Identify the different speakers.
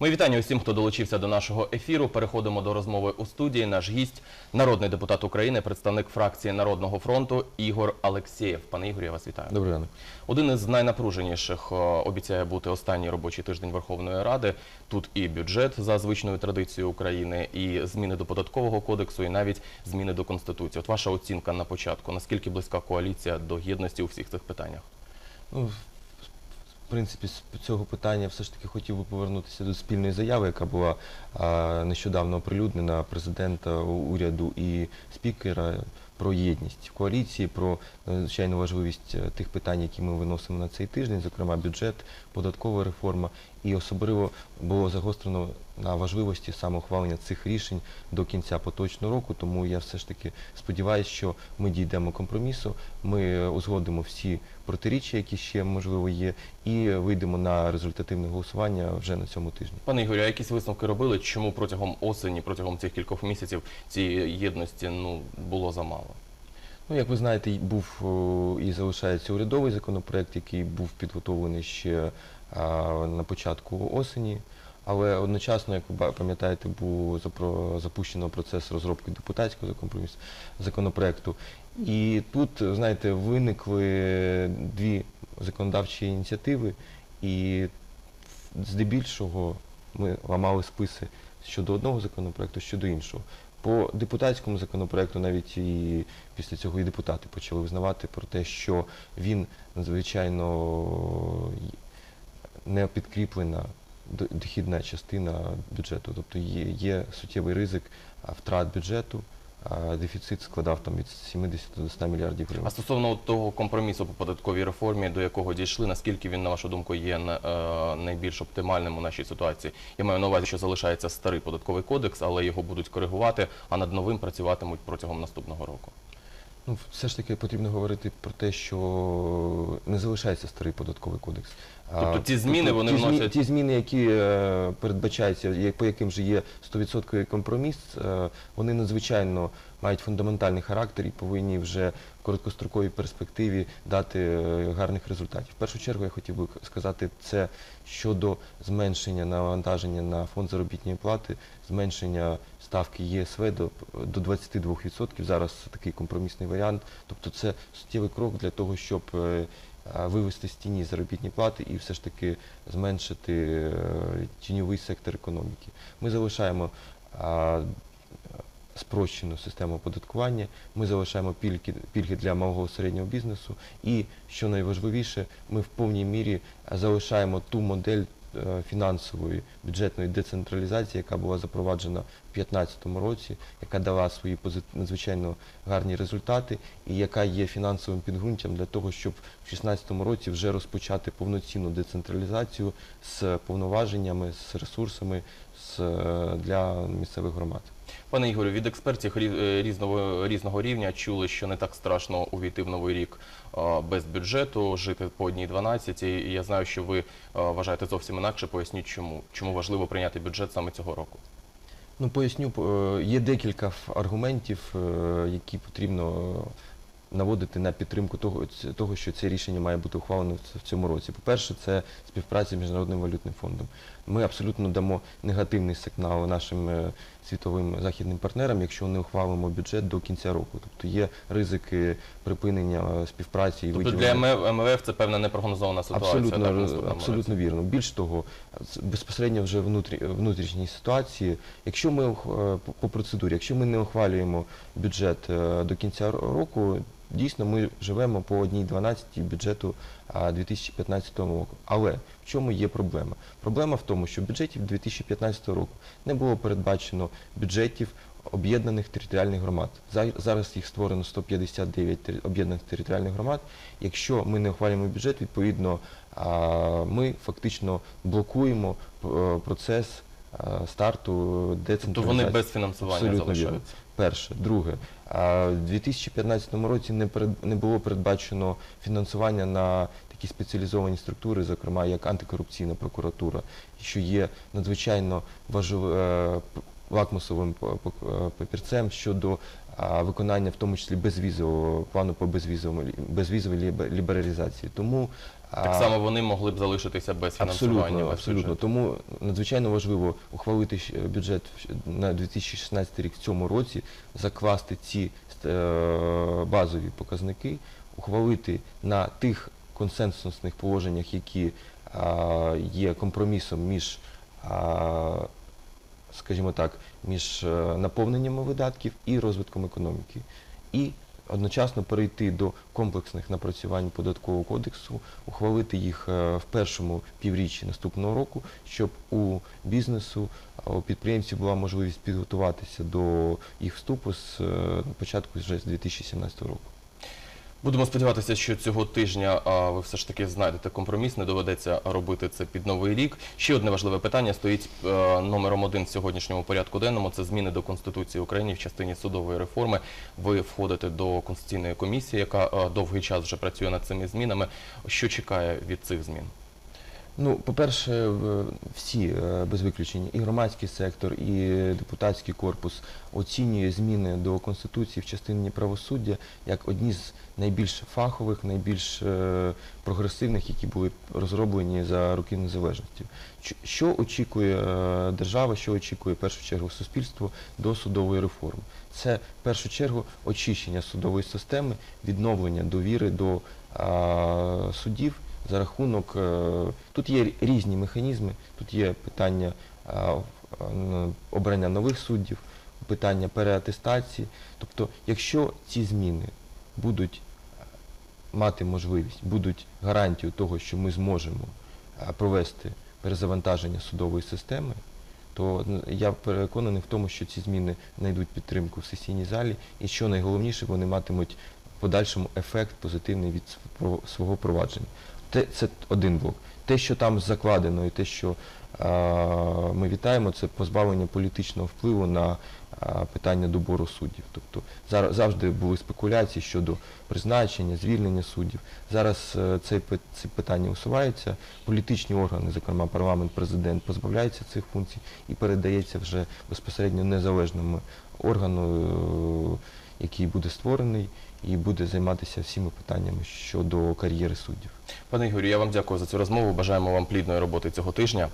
Speaker 1: Ми вітання усім, хто долучився до нашого ефіру. Переходимо до розмови у студії. Наш гість, народний депутат України, представник фракції Народного фронту Ігор Алексєєв. Пане Ігорі, я вас вітаю.
Speaker 2: Добрий ранок.
Speaker 1: Один із найнапруженіших обіцяє бути останній робочий тиждень Верховної Ради. Тут і бюджет за звичною традицією України, і зміни до податкового кодексу, і навіть зміни до конституції. От ваша оцінка на початку. Наскільки близька коаліція до єдності у всіх цих питаннях?
Speaker 2: Ну, в принципі, з цього питання все ж таки хотів би повернутися до спільної заяви, яка була нещодавно оприлюднена президента, уряду і спікера про єдність в коаліції, про надзвичайну важливість е, тих питань, які ми виносимо на цей тиждень, зокрема бюджет, податкова реформа. І особливо було загострено на важливості саме ухвалення цих рішень до кінця поточного року. Тому я все ж таки сподіваюся, що ми дійдемо компромісу, ми е, узгодимо всі протиріччя, які ще можливо є, і вийдемо на результативне голосування вже на цьому тижні.
Speaker 1: Пане Ігорю, а якісь висновки робили? Чому протягом осені, протягом цих кількох місяців цієї єдності ну було замало?
Speaker 2: Ну, як ви знаєте, був і залишається урядовий законопроект, який був підготовлений ще а, на початку осені. Але одночасно, як ви пам'ятаєте, був запущено процес розробки депутатського законопроекту. І тут, знаєте, виникли дві законодавчі ініціативи, і здебільшого ми ламали списи щодо одного законопроекту, щодо іншого. По депутатському законопроекту навіть і після цього і депутати почали визнавати про те, що він надзвичайно не підкріплена дохідна частина бюджету. Тобто є, є суттєвий ризик втрат бюджету, дефіцит складав там від 70 до 100 мільярдів гривень.
Speaker 1: А стосовно от того компромісу по податковій реформі, до якого дійшли, наскільки він, на вашу думку, є е, найбільш оптимальним у нашій ситуації? Я маю на увазі, що залишається старий податковий кодекс, але його будуть коригувати, а над новим працюватимуть протягом наступного року.
Speaker 2: Ну, все ж таки потрібно говорити про те, що не залишається старий податковий кодекс.
Speaker 1: Тобто ті зміни, вони
Speaker 2: ті,
Speaker 1: вносять-
Speaker 2: ті зміни, які е, передбачаються, я- по яким же є 100% компроміс, е, вони надзвичайно мають фундаментальний характер і повинні вже в короткостроковій перспективі дати е, гарних результатів. В першу чергу я хотів би сказати це щодо зменшення навантаження на фонд заробітної плати, зменшення ставки ЄСВ до, до 22%. Зараз такий компромісний варіант. Тобто це суттєвий крок для того, щоб е, вивести з тіні заробітні плати і все ж таки зменшити е, тіньовий сектор економіки. Ми залишаємо спрощену систему оподаткування, ми залишаємо пільги, пільги для малого середнього бізнесу і, що найважливіше, ми в повній мірі залишаємо ту модель е, фінансової бюджетної децентралізації, яка була запроваджена в 2015 році, яка дала свої надзвичайно гарні результати і яка є фінансовим підґрунтям для того, щоб в 2016 році вже розпочати повноцінну децентралізацію з повноваженнями, з ресурсами е, для місцевих громад.
Speaker 1: Пане Ігорю, від експертів е, різного, різного рівня чули, що не так страшно увійти в новий рік без бюджету, жити по одній 12. І я знаю, що ви вважаєте зовсім інакше. Поясніть, чому чому важливо прийняти бюджет саме цього року.
Speaker 2: Ну, поясню, е, є декілька аргументів, е, які потрібно наводити на підтримку того, того, що це рішення має бути ухвалено в цьому році. По-перше, це співпраця з Міжнародним валютним фондом. Ми абсолютно дамо негативний сигнал нашим е, світовим західним партнерам, якщо не ухвалимо бюджет до кінця року. Тобто є ризики припинення е, співпраці і
Speaker 1: Тобто для
Speaker 2: виділення.
Speaker 1: МВ- МВФ це певна непрогнозована ситуація.
Speaker 2: Абсолютно,
Speaker 1: наступному
Speaker 2: абсолютно вірно. Більш того, безпосередньо вже внутрі, внутрішній ситуації, якщо ми е, по- процедурі, якщо ми не ухвалюємо бюджет е, до кінця року, дійсно ми живемо по одній 12 бюджету а, 2015 року. Але в чому є проблема? Проблема в тому, що в бюджеті 2015 року не було передбачено бюджетів об'єднаних територіальних громад. Зараз їх створено 159 тери- об'єднаних територіальних громад. Якщо ми не ухвалюємо бюджет, відповідно ми фактично блокуємо е, процес старту децентралізації.
Speaker 1: Тобто вони без фінансування
Speaker 2: Абсолютно вірно.
Speaker 1: залишаються.
Speaker 2: Перше. Друге, У в 2015 році не, перед, не було передбачено фінансування на такі спеціалізовані структури, зокрема як антикорупційна прокуратура, що є надзвичайно важливим лакмусовим п- п- папірцем щодо виконання, в тому числі безвізового плану по безвізовому безвізовій лібералізації. Тому
Speaker 1: Так само вони могли б залишитися без фінансування.
Speaker 2: Абсолютно,
Speaker 1: без
Speaker 2: абсолютно. Тому надзвичайно важливо ухвалити бюджет на 2016 рік в цьому році, закласти ці е, базові показники, ухвалити на тих консенсусних положеннях, які є компромісом між, скажімо так, між е, наповненнями видатків і розвитком економіки. І одночасно перейти до комплексних напрацювань податкового кодексу, ухвалити їх е, в першому півріччі наступного року, щоб у бізнесу, у підприємців була можливість підготуватися до їх вступу з е, початку вже з 2017 року.
Speaker 1: Будемо сподіватися, що цього тижня ви все ж таки знайдете компроміс, не доведеться робити це під новий рік. Ще одне важливе питання стоїть е, номером один в сьогоднішньому порядку денному. Це зміни до Конституції України в частині судової реформи. Ви входите до конституційної комісії, яка е, довгий час вже працює над цими змінами. Що чекає від цих змін?
Speaker 2: Ну, по-перше, всі е, без виключення, і громадський сектор, і депутатський корпус оцінює зміни до Конституції в частині правосуддя як одні з найбільш фахових, найбільш е, прогресивних, які були розроблені за роки незалежності. Що очікує е, держава, що очікує в першу чергу суспільство до судової реформи? Це в першу чергу очищення судової системи, відновлення довіри до а, суддів за рахунок. е, Тут є різні механізми, тут є питання н- обрання нових суддів, питання переатестації. Тобто, якщо ці зміни будуть е, мати можливість, будуть гарантією того, що ми зможемо провести перезавантаження судової системи, то я переконаний в тому, що ці зміни знайдуть підтримку в сесійній залі, і що найголовніше, вони матимуть в подальшому ефект позитивний від свого провадження. Те, це один блок. Те, що там закладено, і те, що а, ми вітаємо, це позбавлення політичного впливу на а, питання добору суддів. Тобто зараз завжди були спекуляції щодо призначення, звільнення суддів. Зараз е, це, ці питання усуваються. Політичні органи, зокрема парламент, президент, позбавляються цих функцій і передається вже безпосередньо незалежному органу, е, який буде створений і буде займатися всіма питаннями щодо кар'єри суддів.
Speaker 1: Пане Ігорю, я вам дякую за цю розмову. Бажаємо вам плідної роботи цього тижня.